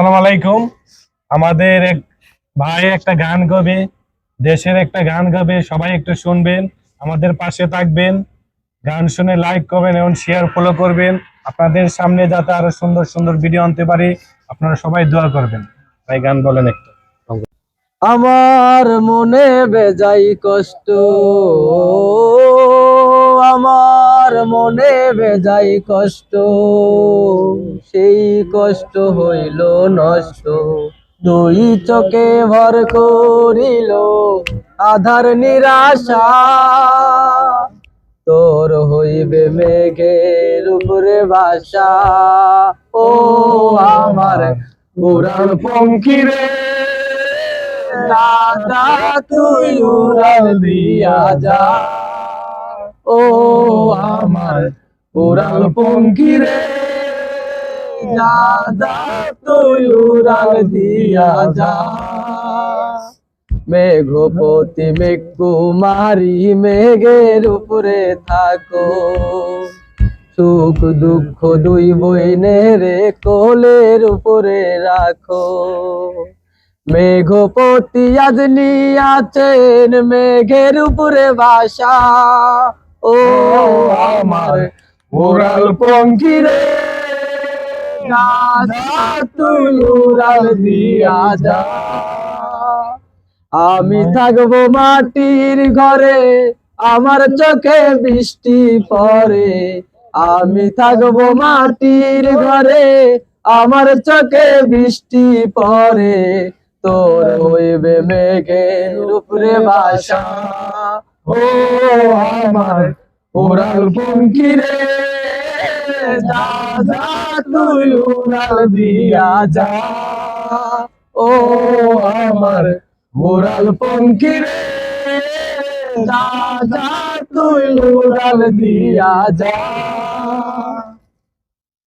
আসসালামু আলাইকুম আমাদের এক ভাই একটা গান গাবে দেশের একটা গান গাবে সবাই একটু শুনবেন আমাদের পাশে থাকবেন গান শুনে লাইক করবেন এবং শেয়ার ফলো করবেন আপনাদের সামনে যাতে আরও সুন্দর সুন্দর ভিডিও আনতে পারি আপনারা সবাই দোয়া করবেন ভাই গান বলেন একটা আমার মনে বেজাই কষ্ট আমার মনে বেজাই কষ্ট। সেই কষ্ট হইল নষ্ট। দুই চোখে ভর করিল আধার নিরাশা। তোর হইবে মেঘের উপরে বাসা। ও আমার পুরাণ পঙ্কি রে দাদা তুই উড়াল দিয়া যা। ও আমার উড়াল পঙ্কি রে দাদা তুই উড়াল দিয়া যা। মেঘপতি মেঘ কুমারী মেঘের উপরে থাকো। সুখ দুঃখ দুই বইনে রে কোলের উপরে রাখো। মেঘপতি আজ আছেন মেঘের উপরে বাসা। ও আমার উড়াল পঙ্কি রে তুই উড়াল দিয়া যা। আমি থাকব মাটির ঘরে আমার চোখে বৃষ্টি পরে আমি থাকব মাটির ঘরে আমার চোখে বৃষ্টি পরে তোর হইবে মেঘের উপরে বাসা ও আমার ওরাল পঙ্কি রে দাদা তুই উড়াল দিয়া যা। ও আমার ওরাল পঙ্কি রে দাদা তুই উড়াল দিয়া যা।